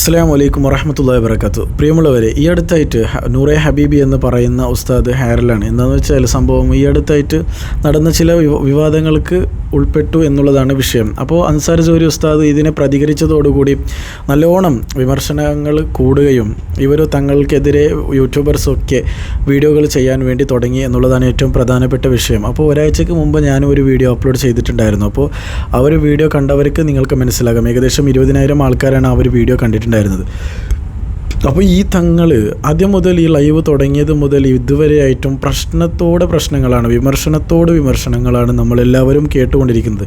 അസ്സാം വലൈക്കും വറഹമത്തല്ലാ വരക്കാത്തു പ്രിയമുള്ളവരെ ഈ അടുത്തായിട്ട് നൂറെ ഹബീബി എന്ന് പറയുന്ന ഉസ്താദ് ഹാരലാണ് എന്താണെന്ന് വെച്ചാൽ സംഭവം ഈ അടുത്തായിട്ട് നടന്ന ചില വിവാദങ്ങൾക്ക് ഉൾപ്പെട്ടു എന്നുള്ളതാണ് വിഷയം. അപ്പോൾ അൻസാർ ജോലി ഉസ്താദ് ഇതിനെ പ്രതികരിച്ചതോടുകൂടി നല്ലോണം വിമർശനങ്ങൾ കൂടുകയും ഇവർ തങ്ങൾക്കെതിരെ യൂട്യൂബേഴ്സൊക്കെ വീഡിയോകൾ ചെയ്യാൻ വേണ്ടി തുടങ്ങി എന്നുള്ളതാണ് ഏറ്റവും പ്രധാനപ്പെട്ട വിഷയം. അപ്പോൾ ഒരാഴ്ചക്ക് മുമ്പ് ഞാനും ഒരു വീഡിയോ അപ്ലോഡ് ചെയ്തിട്ടുണ്ടായിരുന്നു. അപ്പോൾ ആ ഒരു വീഡിയോ കണ്ടവർക്ക് നിങ്ങൾക്ക് മനസ്സിലാകും. ഏകദേശം ഇരുപതിനായിരം ആൾക്കാരാണ് ആ ഒരു വീഡിയോ കണ്ടിട്ടുണ്ടായിരുന്നത്. അപ്പോൾ ഈ തങ്ങൾ ആദ്യം മുതൽ ഈ ലൈവ് തുടങ്ങിയത് മുതൽ ഇതുവരെയായിട്ടും പ്രശ്നത്തോടെ പ്രശ്നങ്ങളാണ് വിമർശനത്തോട് വിമർശനങ്ങളാണ് നമ്മളെല്ലാവരും കേട്ടുകൊണ്ടിരിക്കുന്നത്.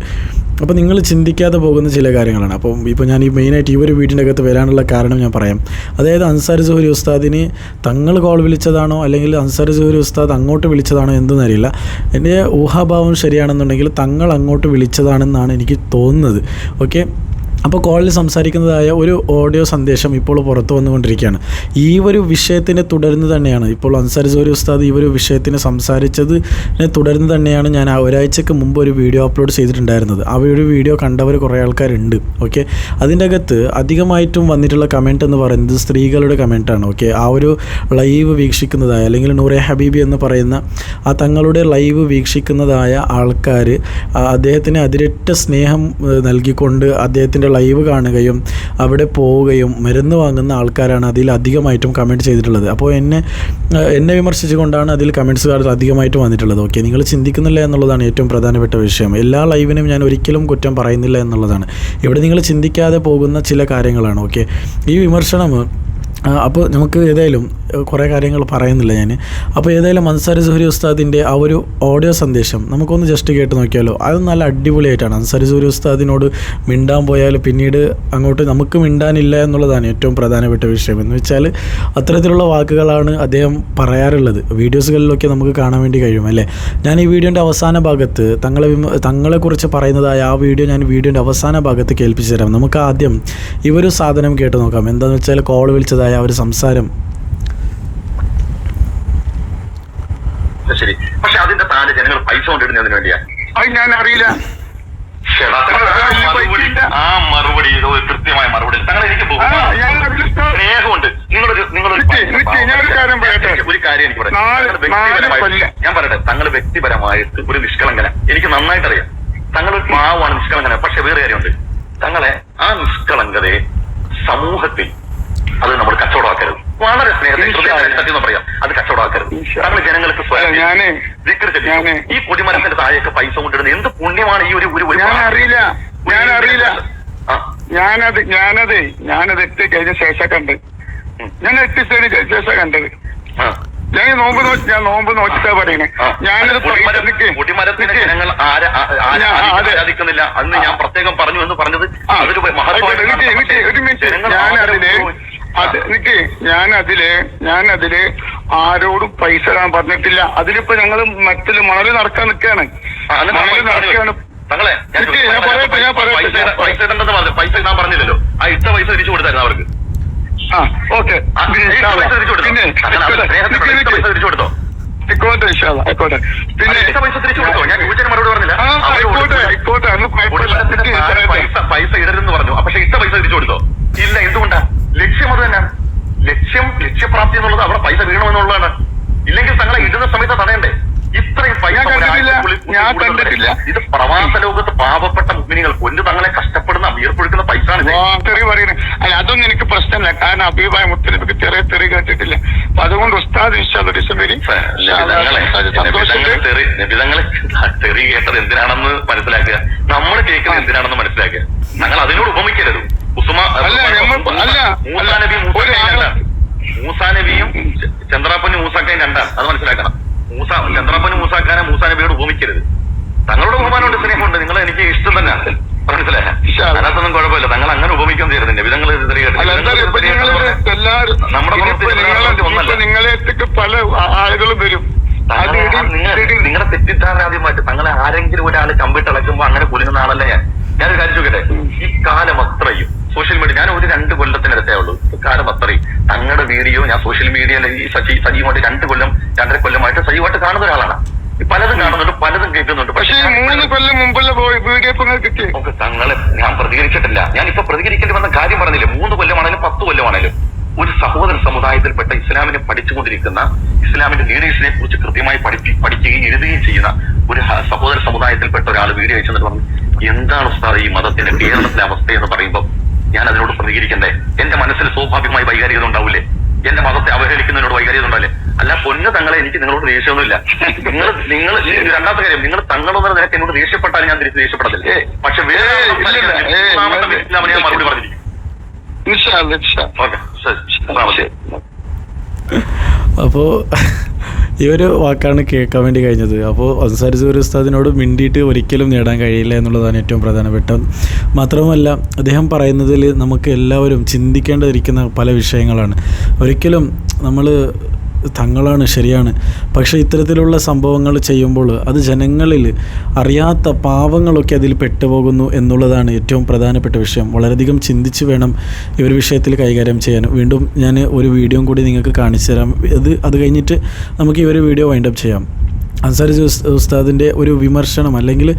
അപ്പോൾ നിങ്ങൾ ചിന്തിക്കാതെ പോകുന്ന ചില കാര്യങ്ങളാണ്. അപ്പം ഇപ്പോൾ ഞാൻ ഈ മെയിനായിട്ട് ഈ ഒരു വീടിന്റെ അകത്ത് വരാനുള്ള കാരണം ഞാൻ പറയാം. അതായത് അൻസാർ ജോഹരി ഉസ്താദിന് തങ്ങൾ കോൾ വിളിച്ചതാണോ അല്ലെങ്കിൽ അൻസാർ ജോഹരി ഉസ്താദ് അങ്ങോട്ട് വിളിച്ചതാണോ എന്തെന്നറിയില്ല എന്റെ ഊഹാഭാവം ശരിയാണെന്നുണ്ടെങ്കിൽ തങ്ങൾ അങ്ങോട്ട് വിളിച്ചതാണെന്നാണ് എനിക്ക് തോന്നുന്നത്. ഓക്കെ? അപ്പോൾ കോളിൽ സംസാരിക്കുന്നതായ ഒരു ഓഡിയോ സന്ദേശം ഇപ്പോൾ പുറത്തു വന്നുകൊണ്ടിരിക്കുകയാണ്. ഈ ഒരു വിഷയത്തിനെ തുടർന്ന് തന്നെയാണ്. ഇപ്പോൾ അൻസാർ ജോലി ഉസ്താദ് ഈ ഒരു വിഷയത്തിന് സംസാരിച്ചതിനെ തുടർന്ന് തന്നെയാണ് ഞാൻ ആ ഒരാഴ്ചക്ക് മുമ്പ് ഒരു വീഡിയോ അപ്ലോഡ് ചെയ്തിട്ടുണ്ടായിരുന്നത്. ആ ഒരു വീഡിയോ കണ്ടവർ കുറേ ആൾക്കാരുണ്ട്. ഓക്കെ? അതിന്റെ അകത്ത് അധികമായിട്ടും വന്നിട്ടുള്ള കമന്റ് എന്ന് പറയുന്നത് സ്ത്രീകളുടെ കമന്റാണ്. ഓക്കെ? ആ ഒരു ലൈവ് വീക്ഷിക്കുന്നതായ അല്ലെങ്കിൽ നൂറെ ഹബീബി എന്ന് പറയുന്ന ആ തങ്ങളുടെ ലൈവ് വീക്ഷിക്കുന്നതായ ആൾക്കാർ അദ്ദേഹത്തിന് അതിരറ്റ സ്നേഹം നൽകിക്കൊണ്ട് അദ്ദേഹത്തിന്റെ ലൈവ് കാണുകയും അവിടെ പോവുകയും മരുന്ന് വാങ്ങുന്ന ആൾക്കാരാണ് അതിൽ അധികമായിട്ടും കമന്റ് ചെയ്തിട്ടുള്ളത്. അപ്പോൾ എന്നെ എന്നെ വിമർശിച്ചുകൊണ്ടാണ് അതിൽ കമന്റ്സുകാർ അധികമായിട്ട് വന്നിട്ടുള്ളത്. ഓക്കെ നിങ്ങൾ ചിന്തിക്കുന്നില്ല എന്നുള്ളതാണ് ഏറ്റവും പ്രധാനപ്പെട്ട വിഷയം. എല്ലാ ലൈവിനും ഞാൻ ഒരിക്കലും കുറ്റം പറയുന്നില്ല എന്നുള്ളതാണ്. ഇവിടെ നിങ്ങൾ ചിന്തിക്കാതെ പോകുന്ന ചില കാര്യങ്ങളാണ്. ഓക്കെ ഈ വിമർശനം അപ്പോൾ നമുക്ക് ഏതായാലും കുറേ കാര്യങ്ങൾ പറയുന്നില്ല ഞാൻ അപ്പോൾ ഏതായാലും അൻസാരി സുഹരി ഉസ്താദിന്റെ ആ ഒരു ഓഡിയോ സന്ദേശം നമുക്കൊന്ന് ജസ്റ്റ് കേട്ട് നോക്കിയാലോ. അത് നല്ല അടിപൊളിയായിട്ടാണ്. അൻസാരി സുഹരി ഉസ്താദിനോട് മിണ്ടാൻ പോയാൽ പിന്നീട് അങ്ങോട്ട് നമുക്ക് മിണ്ടാനില്ല എന്നുള്ളതാണ് ഏറ്റവും പ്രധാനപ്പെട്ട വിഷയം. എന്ന് വെച്ചാൽ അത്തരത്തിലുള്ള വാക്കുകളാണ് അദ്ദേഹം പറയാറുള്ളത്. വീഡിയോസുകളിലൊക്കെ നമുക്ക് കാണാൻ വേണ്ടി കഴിയും അല്ലേ? ഞാൻ ഈ വീഡിയോന്റെ അവസാന ഭാഗത്ത് തങ്ങളെ തങ്ങളെക്കുറിച്ച് പറയുന്നതായ ആ വീഡിയോ ഞാൻ വീഡിയോന്റെ അവസാന ഭാഗത്ത് കേൾപ്പിച്ചു തരാം. നമുക്ക് ആദ്യം ഈ ഒരു സാധനം കേട്ട് നോക്കാം. എന്താണെന്ന് വെച്ചാൽ കോൾ വിളിച്ചതായ ആ ഒരു സംസാരം. ശരി. പക്ഷെ അതിന്റെ താഴെ ജനങ്ങൾ പൈസ കൊണ്ടിടുന്നതിന് വേണ്ടിയാ. അത് ഞാൻ അറിയില്ല. ആ, മറുപടി മറുപടി ഇത് ഒരു കൃത്യമായ മറുപടി തങ്ങളെ എനിക്ക്. സ്നേഹമുണ്ട്. നിങ്ങളൊരു നിങ്ങളൊരു. ഒരു കാര്യം എനിക്ക് പറയാം. ഞാൻ പറയട്ടെ തങ്ങൾ വ്യക്തിപരമായിട്ട് ഒരു നിഷ്കളങ്കന. എനിക്ക് നന്നായിട്ട് അറിയാം തങ്ങൾ ഒരു പാവമാണ് നിഷ്കളങ്കന. പക്ഷെ വേറെ കാര്യമുണ്ട്. തങ്ങളെ ആ നിഷ്കളങ്കതയെ സമൂഹത്തിൽ അത് നമ്മൾ വളരെ സ്നേഹത്തിൽ പറയാം. അത് കച്ചവടമാക്കരുത്. ഈശോ. ജനങ്ങൾക്ക് സ്വയം ഞാൻ ഈ കൊടിമരത്തിന്റെ താഴെയൊക്കെ പൈസ കൊണ്ടിരുന്നത് എന്ത് പുണ്യമാണ് ഈ ഒരു ഒരു ഞാൻ അറിയില്ല. ഞാൻ അറിയില്ല. ഞാനത് ഞാനത് ഞാനത് എത്തി കഴിഞ്ഞ ശേഷം കണ്ട്. ഞാൻ ഞാൻ എത്തിച്ചതിന് ശേഷം കണ്ടത്. ഞാൻ നോമ്പ് നോക്കി ഞാൻ നോമ്പ് നോക്കിട്ടാ പറയണേ. ഞാനത് നിക്ക്. ജനങ്ങൾ ആരാധിക്കുന്നില്ല? അന്ന് ഞാൻ പ്രത്യേകം പറഞ്ഞു എന്ന് പറഞ്ഞത് അതൊരു മഹത്വം ഞാൻ പൂർവം- അത് നിക്ക് ഞാൻ അതിൽ ഞാൻ അതിൽ ആരോടും പൈസ ഞാൻ പറഞ്ഞിട്ടില്ല. അതിലിപ്പോ ഞങ്ങൾ മറ്റിൽ മണൽ നടക്കാൻ നിൽക്കാണ് മണൽ നടക്കാണ്. ഞാൻ ഞാൻ പറയട്ടെ, ഞാൻ പറയട്ടെ, പൈസ പൈസ ഇടണ്ടെന്ന് പറഞ്ഞു. പൈസ ഞാൻ പറഞ്ഞില്ലല്ലോ. ആ ഇട്ട പൈസ തിരിച്ചു കൊടുത്തായിരുന്നു അവർക്ക്. ആ ഓക്കെ. പിന്നെ തിരിച്ചു കൊടുത്തോ? ആയിക്കോട്ടെ ഇൻഷാല്ലാ, ആയിക്കോട്ടെ. പിന്നെ പൈസ ആയിക്കോട്ടെ ആയിക്കോട്ടെ. പൈസ പൈസ ഇടരുതെന്ന് പറഞ്ഞു. പക്ഷെ ഇട്ട പൈസ തിരിച്ചു കൊടുത്തോ? ഇല്ല എന്തുകൊണ്ടാ? ലക്ഷ്യം അത് തന്നെയാണ് ലക്ഷ്യം ലക്ഷ്യപ്രാപ്തി എന്നുള്ളത് അവിടെ പൈസ വീണമെന്നുള്ളതാണ് ഇല്ലെങ്കിൽ തങ്ങളെ ഇടുന്ന സമയത്ത് തടയണ്ടേ? ഇത്രയും പൈസ ഞാൻ കണ്ടിട്ടില്ല. ഇത് പ്രവാസ ലോകത്ത് പാവപ്പെട്ട മുഗ്നികൾ കൊണ്ട് തങ്ങളെ കഷ്ടപ്പെടുന്ന വീർപ്പൊഴുക്കുന്ന പൈസ തെറി അല്ല അതൊന്നും എനിക്ക് പ്രശ്നമില്ല. കാരണം അഭിപ്രായ ഒത്തിരി ചെറിയ തെറി കേട്ടിട്ടില്ല. അപ്പൊ അതുകൊണ്ട് ഉസ്താദ് ഇൻഷാല്ല ഡിസംബരി നിബിതങ്ങളെ തെറി കേട്ടത് എന്തിനാണെന്ന് മനസ്സിലാക്കുക. നമ്മൾ കേൾക്കുന്നത് എന്തിനാണെന്ന് മനസ്സിലാക്കുക. ഞങ്ങൾ അതിനോട് ഉപമിക്കരുത്. ഉസുമ അല്ല, മൂസാ നബി മൂസാ നബിയും ചന്ദ്രാപ്പനും മൂസാക്കയും രണ്ടാണ്. അത് മനസ്സിലാക്കണം. മൂസ ചന്ദ്രാപ്പനും മൂസാക്കാനെ മൂസാ നബിയോട് ഉപമിക്കരുത്. തങ്ങളുടെ ബഹുമാനമുണ്ട് സ്നേഹമുണ്ട്. നിങ്ങൾ എനിക്ക് ഇഷ്ടം തന്നെയാണ്. മനസ്സിലായ. അതിനകത്തൊന്നും കുഴപ്പമില്ല. തങ്ങൾ അങ്ങനെ ഉപമിക്കാൻ തീരുന്നില്ല വിധങ്ങൾ നമ്മുടെ നിങ്ങളെ പല ആളുകളും വരും. നിങ്ങളുടെ തെറ്റിദ്ധാരണ ആദ്യം മാറ്റി തങ്ങളെ ആരെങ്കിലും ഒരാൾ കമ്പിട്ട് ഇളക്കുമ്പോ അങ്ങനെ കുലുങ്ങുന്ന ആളല്ല ഞാൻ. ഞാനൊരു കാര്യം ചോദിക്കട്ടെ? ഈ കാലം അത്രയും സോഷ്യൽ മീഡിയ ഞാൻ ഒരു രണ്ട് കൊല്ലത്തിനടുത്തേ ഉള്ളൂ. കാലം അത്രയും. തങ്ങളുടെ വീഡിയോ ഞാൻ സോഷ്യൽ മീഡിയയിൽ ഈ സജി സജീവമായിട്ട് രണ്ട് കൊല്ലം രണ്ടര കൊല്ലമായിട്ട് സജീവമായിട്ട് കാണുന്ന ഒരാളാണ്. പലതും കാണുന്നുണ്ട് പലതും കേൾക്കുന്നുണ്ട്. പക്ഷേ മൂന്ന് കൊല്ലം മുമ്പുള്ള തങ്ങളെ ഞാൻ പ്രതികരിച്ചിട്ടില്ല. ഞാൻ ഇപ്പൊ പ്രതികരിക്കേണ്ടി വന്ന കാര്യം പറഞ്ഞില്ല? മൂന്ന് കൊല്ലമാണെങ്കിലും പത്ത് കൊല്ലമാണെങ്കിലും ഒരു സഹോദര സമുദായത്തിൽപ്പെട്ട ഇസ്ലാമിനെ പഠിച്ചുകൊണ്ടിരിക്കുന്ന ഇസ്ലാമിന്റെ ലീഡേഴ്സിനെ കുറിച്ച് കൃത്യമായി പഠിപ്പി പഠിക്കുകയും എഴുതുകയും ചെയ്യുന്ന ഒരു സഹോദര സമുദായത്തിൽപ്പെട്ട ഒരാൾ വീഡിയോ അയച്ചെന്നിട്ട് പറഞ്ഞു എന്താണ് ഉസ്താദ് ഈ മതത്തിന്റെ കേരളത്തിലെ അവസ്ഥ എന്ന് പറയുമ്പോൾ ഞാൻ അതിനോട് പ്രതികരിക്കണ്ടേ? എന്റെ മനസ്സിൽ സ്വാഭാവികമായി വൈകാരികത ഉണ്ടാവില്ലേ? എന്റെ മതത്തെ അവഹേളിക്കുന്നതിനോട് വൈകാരികത ഉണ്ടല്ലേ അല്ല പൊന്ന് തങ്ങളെ എനിക്ക് നിങ്ങളോട് ദേഷ്യമൊന്നുമില്ല. നിങ്ങൾ നിങ്ങൾ രണ്ടാമത്തെ കാര്യം നിങ്ങൾ തങ്ങളൊന്നും നിനക്ക് എന്നോട് ദേഷ്യപ്പെട്ടാൽ ഞാൻ തിരിച്ച് ദേഷ്യപ്പെടത്തില്ലേ. പക്ഷെ വേറെ ഞാൻ മറുപടി പറഞ്ഞിരിക്കും. ഓക്കെ അപ്പോൾ ഈ ഒരു വാക്കാണ് കേൾക്കാൻ വേണ്ടി കഴിഞ്ഞത്. അപ്പോൾ അൻസാരി സുഹർ ഉസ്താദിനോട് മിണ്ടിയിട്ട് ഒരിക്കലും നേടാൻ കഴിയില്ല എന്നുള്ളതാണ് ഏറ്റവും പ്രധാനപ്പെട്ടത് മാത്രമല്ല അദ്ദേഹം പറയുന്നതിൽ നമുക്ക് എല്ലാവരും ചിന്തിക്കേണ്ടിയിരിക്കുന്ന പല വിഷയങ്ങളാണ്. ഒരിക്കലും നമ്മൾ തങ്ങളാണ് ശരിയാണ്. പക്ഷേ ഇത്തരത്തിലുള്ള സംഭവങ്ങൾ ചെയ്യുമ്പോൾ അത് ജനങ്ങളിൽ അറിയാത്ത പാവങ്ങളൊക്കെ അതിൽ പെട്ടുപോകുന്നു എന്നുള്ളതാണ് ഏറ്റവും പ്രധാനപ്പെട്ട വിഷയം. വളരെയധികം ചിന്തിച്ച് വേണം ഈ ഒരു വിഷയത്തിൽ കൈകാര്യം ചെയ്യാൻ. വീണ്ടും ഞാൻ ഒരു വീഡിയോ കൂടി നിങ്ങൾക്ക് കാണിച്ചു തരാം അത് അത് കഴിഞ്ഞിട്ട് നമുക്ക് ഈ ഒരു വീഡിയോ വൈൻഡപ്പ് ചെയ്യാം. അൻസാരി ഉസ്- ഉസ്താദിന്റെ ഒരു വിമർശനം അല്ലെങ്കിൽ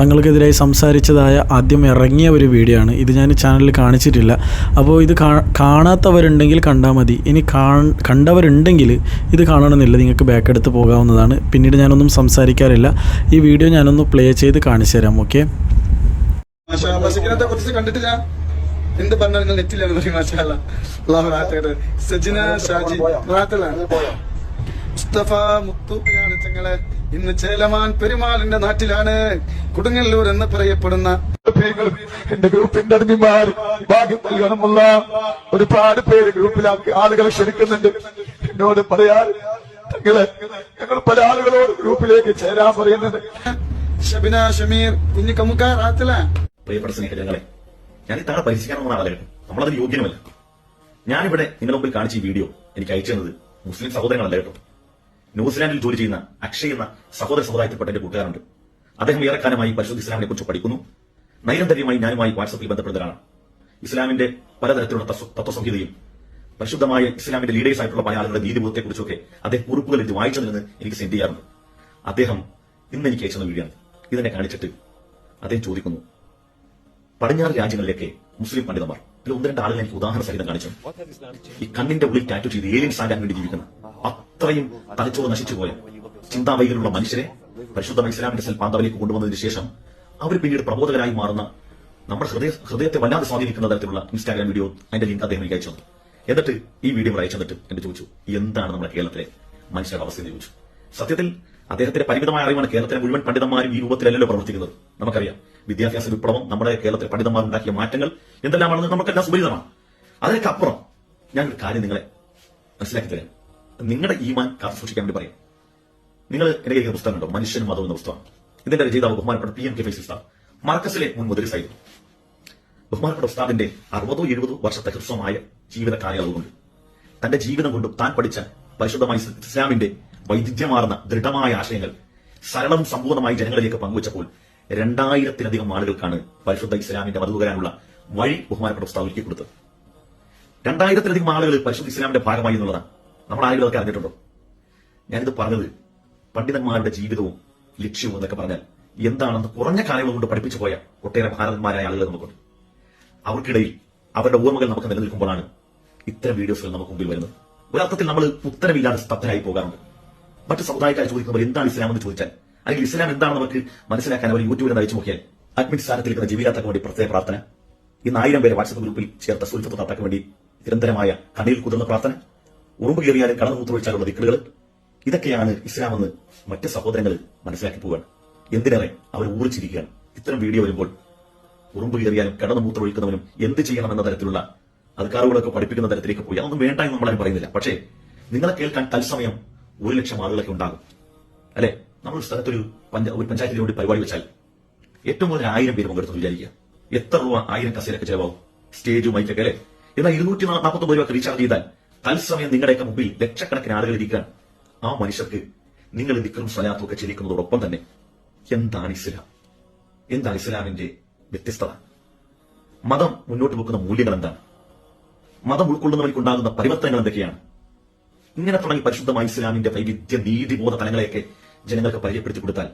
തങ്ങൾക്കെതിരായി സംസാരിച്ചതായ ആദ്യം ഇറങ്ങിയ ഒരു വീഡിയോ ആണ്. ഇത് ഞാൻ ചാനലിൽ കാണിച്ചിട്ടില്ല. അപ്പോൾ ഇത് കാണാത്തവരുണ്ടെങ്കിൽ കണ്ടാൽ മതി. ഇനി കണ്ടവരുണ്ടെങ്കിൽ ഇത് കാണണമെന്നില്ല. നിങ്ങൾക്ക് ബാക്ക് എടുത്ത് പോകാവുന്നതാണ്. പിന്നീട് ഞാനൊന്നും സംസാരിക്കാറില്ല. ഈ വീഡിയോ ഞാനൊന്ന് പ്ലേ ചെയ്ത് കാണിച്ചു തരാം. ഓക്കെ കണ്ടിട്ടില്ല? എന്ത് പറഞ്ഞാൽ നെറ്റിലാണ് ഷാജി മുസ്തഫ മുത്തൂപ്പിലാണ് തങ്ങളെ. ഇന്ന് ചേലമാൻ പെരുമാളിന്റെ നാട്ടിലാണ്. കൊടുങ്ങല്ലൂർ എന്ന് പറയപ്പെടുന്ന എന്റെ ഗ്രൂപ്പിന്റെ അടിമമാർ ഭാഗ്യം നൽകണമുള്ള ഒരുപാട് പേര് ഗ്രൂപ്പിലാക്കി ആളുകളെ ക്ഷണിക്കുന്നുണ്ട്. എന്നോട് പറയാൻ തങ്ങളെ ഞങ്ങൾ പല ആളുകളോട് ഗ്രൂപ്പിലേക്ക് ചേരാൻ പറയുന്നുണ്ട്. ഷബിന ഷമീർ കുഞ്ഞു കമുക്ക പ്രിയപ്പെട്ട സ്നേഹിതങ്ങളെ ഞാൻ ഇത്ര പരിചയിക്കാനൊന്നും ആളല്ല കേട്ടോ നമ്മളതിന് യോഗ്യനുമല്ല. ഞാനിവിടെ നിങ്ങളുടെ മുമ്പിൽ കാണിച്ച ഈ വീഡിയോ എനിക്ക് അയച്ചു തന്നത് മുസ്ലിം സഹോദരങ്ങളല്ല കേട്ടോ. ന്യൂസിലാൻഡിൽ ജോലി ചെയ്യുന്ന അക്ഷയ് എന്ന സഹോദര സമുദായത്തിൽപ്പെട്ട എന്റെ കൂട്ടുകാരുണ്ട് അദ്ദേഹം ഏറെക്കാലമായി പരിശുദ്ധ ഇസ്ലാമിനെ കുറിച്ച് പഠിക്കുന്നു. നൈരന്തര്യമായി ഞാനുമായി വാട്സപ്പിൽ ബന്ധപ്പെടുന്നതാണ് ഇസ്ലാമിന്റെ പലതരത്തിലുള്ള തത്വ- തത്വസംഹിതയും പരിശുദ്ധമായ ഇസ്ലാമിന്റെ ലീഡേഴ്സ് ആയിട്ടുള്ള പല ആളുകളുടെ നീതിബോധത്തെക്കുറിച്ചൊക്കെ അദ്ദേഹം കുറിപ്പുകൾ എഴുതി നിന്ന് എനിക്ക് സെൻഡ് ചെയ്യാറുണ്ട്. അദ്ദേഹം ഇന്ന് എനിക്ക് അയച്ചു വീഡിയോ ആണ്. ഇതെന്നെ കാണിച്ചിട്ട് അദ്ദേഹം ചോദിക്കുന്നു പടിഞ്ഞാറ് രാജ്യങ്ങളിലേക്ക് മുസ്ലിം പണ്ഡിതന്മാർ ഇതിൽ ഒന്ന് രണ്ട് ആളുകൾ എനിക്ക് ഉദാഹരണ സഹിതം കാണിച്ചു. ഈ കണ്ണിന്റെ ഉള്ളിൽ ടാറ്റു ചെയ്ത് ഏലിയൻസ് ആകാൻ വേണ്ടി ജീവിക്കുന്ന. അത്രയും തലച്ചോറ് നശിച്ചുപോയ ചിന്താവൈകലുള്ള മനുഷ്യരെ പരിശുദ്ധ ഇസ്ലാമിന്റെ സൽപാന്തവിലേക്ക് കൊണ്ടുവന്നതിന് ശേഷം അവർ പിന്നീട് പ്രബോധകരായി മാറുന്ന നമ്മുടെ ഹൃദയ ഹൃദയത്തെ വല്ലാതെ സ്വാധീനിക്കുന്ന തരത്തിലുള്ള ഇൻസ്റ്റാഗ്രാം വീഡിയോ അതിന്റെ ലിങ്ക് അദ്ദേഹം എനിക്ക് അയച്ചു തന്നു എന്നിട്ട് ഈ വീഡിയോ അയച്ചു തന്നിട്ട് എന്നെ ചോദിച്ചു എന്താണ് നമ്മുടെ കേരളത്തിലെ മനുഷ്യരുടെ അവസ്ഥ? എന്ന് ചോദിച്ചു. സത്യത്തിൽ അദ്ദേഹത്തിന്റെ പരിമിതമായ അറിവാണ് കേരളത്തിലെ മുഴുവൻ പണ്ഡിതന്മാരും ഈ രൂപത്തിലല്ലല്ലോ പ്രവർത്തിക്കുന്നത്. നമുക്കറിയാം വിദ്യാഭ്യാസ വിപ്ലവം നമ്മുടെ കേരളത്തിലെ പണ്ഡിതന്മാർ ഉണ്ടാക്കിയ മാറ്റങ്ങൾ എന്തെല്ലാമാണെന്ന് നമുക്കെല്ലാം സുപരിതമാണ് അതിനൊക്കെ അപ്പുറം ഞാൻ ഒരു കാര്യം നിങ്ങളെ മനസ്സിലാക്കി തരാം. നിങ്ങളുടെ ഈമാൻ കാത്തു സൂക്ഷിക്കാൻ വേണ്ടി പറയാം. നിങ്ങൾ എന്റെ കയ്യിൽ പുസ്തകം ഉണ്ടോ മനുഷ്യനും മതവും എന്ന പുസ്തകം. ഇതിന്റെ രചയിതാവ് ബഹുമാനപ്പെട്ട പി എം കെ ഫൈസ് ഉസ്താദ്. മർക്കസിലെ മുൻ മുദ്രസായിരുന്നു ബഹുമാനപ്പെട്ട ഉസ്താദിന്റെ അറുപതോ എഴുപതോ വർഷത്തെ ഹൃസ്വമായ ജീവിത കാലയളവുകൊണ്ട് തന്റെ ജീവിതം കൊണ്ടും താൻ പഠിച്ച പരിശുദ്ധമായ ഇസ് ഇസ്ലാമിന്റെ വൈവിധ്യമാർന്ന ദൃഢമായ ആശയങ്ങൾ സരളവും സമ്പൂർണമായി ജനങ്ങളിലേക്ക് പങ്കുവച്ചപ്പോൾ രണ്ടായിരത്തിലധികം ആളുകൾക്കാണ് പരിശുദ്ധ ഇസ്ലാമിന്റെ മധുകരാനുള്ള വഴി ബഹുമാനപ്പെട്ട ഉസ്താദ് ഒരുക്കി കൊടുത്തത് രണ്ടായിരത്തിലധികം ആളുകൾ പരിശുദ്ധ ഇസ്ലാമിന്റെ ഭാഗമായി എന്നുള്ളതാണ് നമ്മൾ ആരെങ്കിലും അതൊക്കെ അറിഞ്ഞിട്ടുണ്ടോ? ഞാനിത് പറഞ്ഞത് പണ്ഡിതന്മാരുടെ ജീവിതവും ലക്ഷ്യവും എന്നൊക്കെ പറഞ്ഞാൽ എന്താണെന്ന് കുറഞ്ഞ കാലങ്ങൾ കൊണ്ട് പഠിപ്പിച്ചു പോയ ഒട്ടേറെ ഭാരതന്മാരായ ആളുകൾ നമുക്കുണ്ട്. അവർക്കിടയിൽ അവരുടെ ഓർമ്മകൾ നമുക്ക് നിലനിൽക്കുമ്പോഴാണ് ഇത്തരം വീഡിയോസുകൾ നമുക്ക് മുമ്പിൽ വരുന്നത്. ഒരർത്ഥത്തിൽ നമ്മൾ ഉത്തരവില്ലാതെ സ്തബ്ധരായി പോകാറുണ്ട്. മറ്റു സമുദായക്കാർ ചോദിക്കുന്നവർ എന്താണ് ഇസ്ലാം എന്ന് ചോദിച്ചാൽ അല്ലെങ്കിൽ ഇസ്ലാം എന്താണെന്ന് നമുക്ക് മനസ്സിലാക്കാൻ അവർ യൂട്യൂബിൽ അയച്ചു നോക്കിയാൽ അഡ്മിറ്റ് സ്ഥാനത്തിരിക്കുന്ന ജീവിതാത്തക്ക് വേണ്ടി പ്രത്യേക പ്രാർത്ഥന ഇന്ന് ആയിരം പേരെ വാട്സപ്പ് ഗ്രൂപ്പിൽ ചേർത്ത സുൽഫത്ത് വേണ്ടി നിരന്തരമായ കണ്ണിൽ കുതിർന്ന പ്രാർത്ഥന ഉറുമ്പ് കയറിയാലും കടന്നു മൂത്രമൊഴിച്ചാലുള്ള ദിക്കുകൾ ഇതൊക്കെയാണ് ഇസ്ലാമെന്ന് മറ്റ് സഹോദരങ്ങൾ മനസ്സിലാക്കി പോവുകയാണ്. എന്തിനേറെ അവർ ഊറിച്ചിരിക്കുകയാണ് ഇത്തരം വീഡിയോ വരുമ്പോൾ ഉറുമ്പ് കയറിയാലും കടന്നു മൂത്രമൊഴിക്കുന്നവനും എന്ത് ചെയ്യണം എന്ന തരത്തിലുള്ള അധികാറുകളൊക്കെ പഠിപ്പിക്കുന്ന തരത്തിലേക്ക് പോയി. അതൊന്നും വേണ്ട എന്ന് നമ്മളാരും പറയുന്നില്ല. പക്ഷേ നിങ്ങളെ കേൾക്കാൻ തത്സമയം ഒരു ലക്ഷം ആളുകളൊക്കെ ഉണ്ടാകും. അല്ലെ? നമ്മൾ സ്ഥലത്തൊരു ഒരു പഞ്ചായത്തിൽ വേണ്ടി പരിപാടി വെച്ചാൽ ഏറ്റവും കൂടുതൽ ആയിരം പേര് പങ്കെടുത്തു വിചാരിക്കുക. എത്ര രൂപ ആയിരം കസേരൊക്കെ ചെലവാകും? സ്റ്റേജും മൈക്കൊക്കെ അല്ലെ? എന്നാൽ ഇരുന്നൂറ്റി നാൽപ്പത്തൊമ്പത് രൂപ റീചാർജ് ചെയ്താൽ തത്സമയം നിങ്ങളുടെയൊക്കെ മുമ്പിൽ ലക്ഷക്കണക്കിന് ആളുകൾ ഇരിക്കാൻ ആ മനുഷ്യർക്ക് നിങ്ങൾ ദിക്കറും സ്വലാത്തും ഒക്കെ ചെലിക്കുന്നതോടൊപ്പം തന്നെ എന്താണ് ഇസ്ലാം? എന്താണ് ഇസ്ലാമിന്റെ വ്യത്യസ്തത? മതം മുന്നോട്ട് വെക്കുന്ന മൂല്യങ്ങൾ എന്താണ്? മതം ഉൾക്കൊള്ളുന്നവർക്കുണ്ടാകുന്ന പരിവർത്തനങ്ങൾ എന്തൊക്കെയാണ്? ഇങ്ങനെ തുടങ്ങി പരിശുദ്ധമായ ഇസ്ലാമിന്റെ വൈവിധ്യ നീതിബോധ തലങ്ങളെയൊക്കെ ജനങ്ങൾക്ക് പരിചയപ്പെടുത്തി കൊടുത്താൽ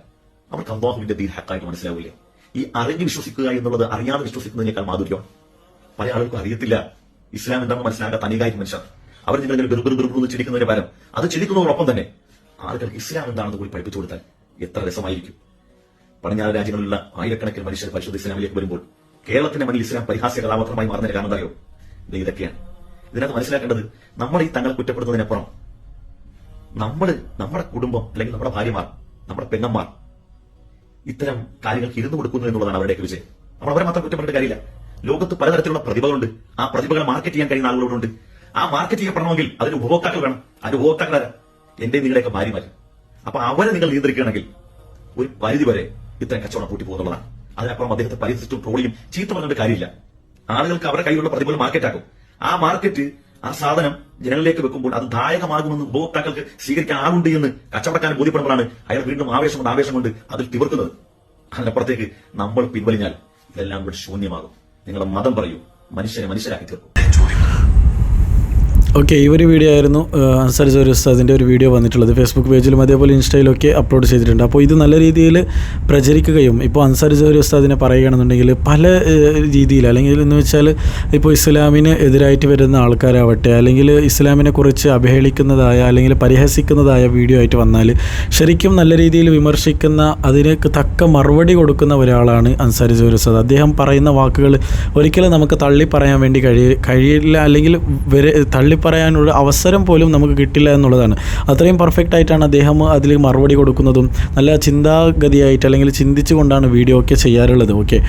അവർക്ക് അള്ളാഹുവിന്റെ ദീൻ ഹക്കായിട്ട് മനസ്സിലാവില്ലേ? ഈ അറിഞ്ഞ് വിശ്വസിക്കുക എന്നുള്ളത് അറിയാതെ വിശ്വസിക്കുന്നതിനേക്കാൾ മാധുര്യം പല ആളുകൾക്കും അറിയത്തില്ല ഇസ്ലാം എന്താണെന്ന് മനസ്സിലാകാത്ത അനേകായിരം മനുഷ്യർ. അവർ നിങ്ങൾ ബിർബിർബിർബിർന്ന് ചിരിക്കുന്നതിന് പകരം അത് ചിരിക്കുന്നതോടൊപ്പം തന്നെ ആളുകൾക്ക് ഇസ്ലാം എന്താണെന്ന് കൂടി പഠിപ്പിച്ചു കൊടുത്താൽ എത്ര രസമായിരിക്കും. പടിഞ്ഞാറ് രാജ്യങ്ങളിലുള്ള ആയിരക്കണക്കിന് മനുഷ്യർ പരിശുദ്ധ ഇസ്ലാമിലേക്ക് വരുമ്പോൾ കേരളത്തിന്റെ മണ്ണിൽ ഇസ്ലാം പരിഹാസ്യ കഥാപാത്രമായി മാറുന്ന കാരണതായോ? ഇത് ഇതൊക്കെയാണ്. ഇതിനകത്ത് മനസ്സിലാക്കേണ്ടത് നമ്മൾ ഈ തങ്ങളെ കുറ്റപ്പെടുത്തുന്നതിനപ്പുറം നമ്മൾ നമ്മുടെ കുടുംബം അല്ലെങ്കിൽ നമ്മുടെ ഭാര്യമാർ നമ്മുടെ പെങ്ങന്മാർ ഇത്തരം കാര്യങ്ങൾക്ക് ഇരുന്നു കൊടുക്കുന്നു എന്നുള്ളതാണ് അവരുടെയൊക്കെ വിജയം. നമ്മൾ അവരെ മാത്രം കുറ്റപ്പെടേണ്ട കാര്യമില്ല. ലോകത്ത് പലതരത്തിലുള്ള പ്രതിഭകളുണ്ട്. ആ പ്രതിഭകളെ മാർക്കറ്റ് ചെയ്യാൻ കഴിയുന്ന ആളുകളോടുണ്ട്. ആ മാർക്കറ്റ് ചെയ്യപ്പെടണമെങ്കിൽ അതിന് ഉപഭോക്താക്കൾ വേണം. അതിന് ഉപഭോക്താക്കൾ ആരാ എന്റെ നിങ്ങളുടെയൊക്കെ മാറി അപ്പൊ അവരെ നിങ്ങൾ നിയന്ത്രിക്കുകയാണെങ്കിൽ ഒരു പരിധി വരെ ഇത്തരം കച്ചവടം പൂട്ടി പോകുന്നുള്ളതാണ് അതിനപ്പുറം അദ്ദേഹത്തെ പരിസരത്തും ട്രോളിയും ചീത്ത പറഞ്ഞിട്ട് കാര്യമില്ല. ആളുകൾക്ക് അവരുടെ കയ്യിലുള്ള പ്രതിഫലം മാർക്കറ്റാക്കും ആ മാർക്കറ്റ് ആ സാധനം ജനങ്ങളിലേക്ക് വെക്കുമ്പോൾ അത് ദായകമാകുമെന്ന് ഉപഭോക്താക്കൾക്ക് സ്വീകരിക്കാൻ ആളുണ്ട് എന്ന് കച്ചവടക്കാരൻ ബോധ്യപ്പെടുമ്പോഴാണ് അയാൾ വീണ്ടും ആവേശം കൊണ്ട് ആവേശം കൊണ്ട് അതിൽ തിവർക്കുന്നത്. അതിനപ്പുറത്തേക്ക് നമ്മൾ പിൻവലിഞ്ഞാൽ ഇതെല്ലാം ഇവിടെ ശൂന്യമാകും. നിങ്ങളുടെ മതം പറയൂ. മനുഷ്യനെ മനുഷ്യരാക്കി തീർക്കും. ഓക്കെ ഈ ഒരു വീഡിയോ ആയിരുന്നു അൻസാർ ജോരി ഉസ്താദിന്റെ ഒരു വീഡിയോ വന്നിട്ടുള്ളത്. ഫേസ്ബുക്ക് പേജിലും അതേപോലെ ഇൻസ്റ്റയിലൊക്കെ അപ്ലോഡ് ചെയ്തിട്ടുണ്ട്. അപ്പോൾ ഇത് നല്ല രീതിയിൽ പ്രചരിക്കുകയും ഇപ്പോൾ അൻസാർ ജോരി ഉസ്താദിനെ പറയുകയാണെന്നുണ്ടെങ്കിൽ പല രീതിയിൽ അല്ലെങ്കിൽ എന്ന് വെച്ചാൽ ഇപ്പോൾ ഇസ്ലാമിന് എതിരായിട്ട് വരുന്ന ആൾക്കാരാവട്ടെ അല്ലെങ്കിൽ ഇസ്ലാമിനെ കുറിച്ച് അല്ലെങ്കിൽ പരിഹസിക്കുന്നതായ വീഡിയോ ആയിട്ട് വന്നാൽ ശരിക്കും നല്ല രീതിയിൽ വിമർശിക്കുന്ന അതിന് തക്ക മറുപടി കൊടുക്കുന്ന ഒരാളാണ് അൻസാർ ജോരി ഉസ്താദ്. അദ്ദേഹം പറയുന്ന വാക്കുകൾ ഒരിക്കലും നമുക്ക് തള്ളി പറയാൻ വേണ്ടി കഴിയ കഴിയില്ല അല്ലെങ്കിൽ വരെ തള്ളിപ്പറയാനുള്ള അവസരം പോലും നമുക്ക് കിട്ടില്ല എന്നുള്ളതാണ്. അത്രയും പെർഫെക്റ്റ് ആയിട്ടാണ് അദ്ദേഹം അതിൽ മറുപടി കൊടുക്കുന്നതും നല്ല ചിന്താഗതിയായിട്ട് അല്ലെങ്കിൽ ചിന്തിച്ചുകൊണ്ടാണ് വീഡിയോ ഒക്കെ ചെയ്യാറുള്ളത്. ഓക്കെ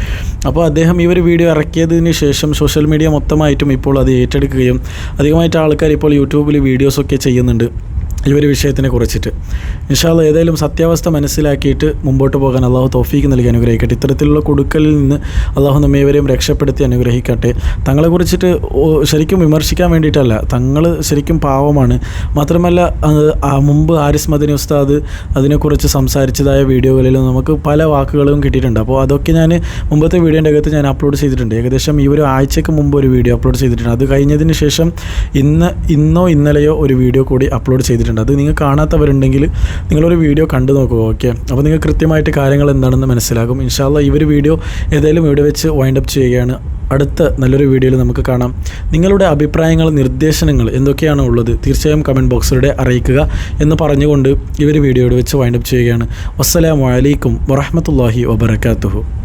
അപ്പോൾ അദ്ദേഹം ഈ ഒരു വീഡിയോ ഇറക്കിയതിന് ശേഷം സോഷ്യൽ മീഡിയ മൊത്തമായിട്ടും ഇപ്പോൾ അത് ഏറ്റെടുക്കുകയും അധികമായിട്ട് ആൾക്കാർ ഇപ്പോൾ യൂട്യൂബിൽ വീഡിയോസൊക്കെ ചെയ്യുന്നുണ്ട്. ഈ ഒരു വിഷയത്തിനെ കുറിച്ചിട്ട്. ഇൻഷാല്ല ഏതായാലും സത്യാവസ്ഥ മനസ്സിലാക്കിയിട്ട് മുമ്പോട്ട് പോകാൻ അള്ളാഹു തോഫീക്ക് നൽകി അനുഗ്രഹിക്കട്ടെ. ഇത്തരത്തിലുള്ള കൊടുക്കലിൽ നിന്ന് അള്ളാഹു നമ്മേവരെയും രക്ഷപ്പെടുത്തി അനുഗ്രഹിക്കട്ടെ. തങ്ങളെ കുറിച്ചിട്ട് ശരിക്കും വിമർശിക്കാൻ വേണ്ടിയിട്ടല്ല. തങ്ങൾ ശരിക്കും പാവമാണ്. മാത്രമല്ല മുമ്പ് ആരിസ് മദിനി ഉസ്താദ് അതിനെക്കുറിച്ച് സംസാരിച്ചതായ വീഡിയോകളിൽ നമുക്ക് പല വാക്കുകളും കിട്ടിയിട്ടുണ്ട്. അപ്പോൾ അതൊക്കെ ഞാൻ മുമ്പത്തെ വീഡിയോന്റെ അകത്ത് ഞാൻ അപ്ലോഡ് ചെയ്തിട്ടുണ്ട്. ഏകദേശം ഈ ഒരു ആഴ്ചയ്ക്ക് മുമ്പ് ഒരു വീഡിയോ അപ്ലോഡ് ചെയ്തിട്ടുണ്ട്. അത് കഴിഞ്ഞതിന് ശേഷം ഇന്ന് ഇന്നോ ഇന്നലെയോ ഒരു വീഡിയോ കൂടി അപ്ലോഡ് ചെയ്തിട്ടുണ്ട്. അത് നിങ്ങൾ കാണാത്തവരുണ്ടെങ്കിൽ നിങ്ങളൊരു വീഡിയോ കണ്ടു നോക്കുക ഓക്കെ അപ്പോൾ നിങ്ങൾ കൃത്യമായിട്ട് കാര്യങ്ങൾ എന്താണെന്ന് മനസ്സിലാകും. ഇൻഷാല്ല ഈ ഒരു വീഡിയോ ഏതായാലും ഇവിടെ വെച്ച് വൈൻഡ് അപ്പ് ചെയ്യുകയാണ്. അടുത്ത നല്ലൊരു വീഡിയോയിൽ നമുക്ക് കാണാം. നിങ്ങളുടെ അഭിപ്രായങ്ങൾ നിർദ്ദേശങ്ങൾ എന്തൊക്കെയാണ് ഉള്ളത്? തീർച്ചയായും കമന്റ് ബോക്സിലൂടെ അറിയിക്കുക എന്ന് പറഞ്ഞുകൊണ്ട് ഈ ഒരു വീഡിയോ വെച്ച് വൈൻഡ് അപ്പ് ചെയ്യുകയാണ്. വസ്സലാമലൈക്കും വറഹമത്തല്ലാഹി വബർക്കാത്തുഹു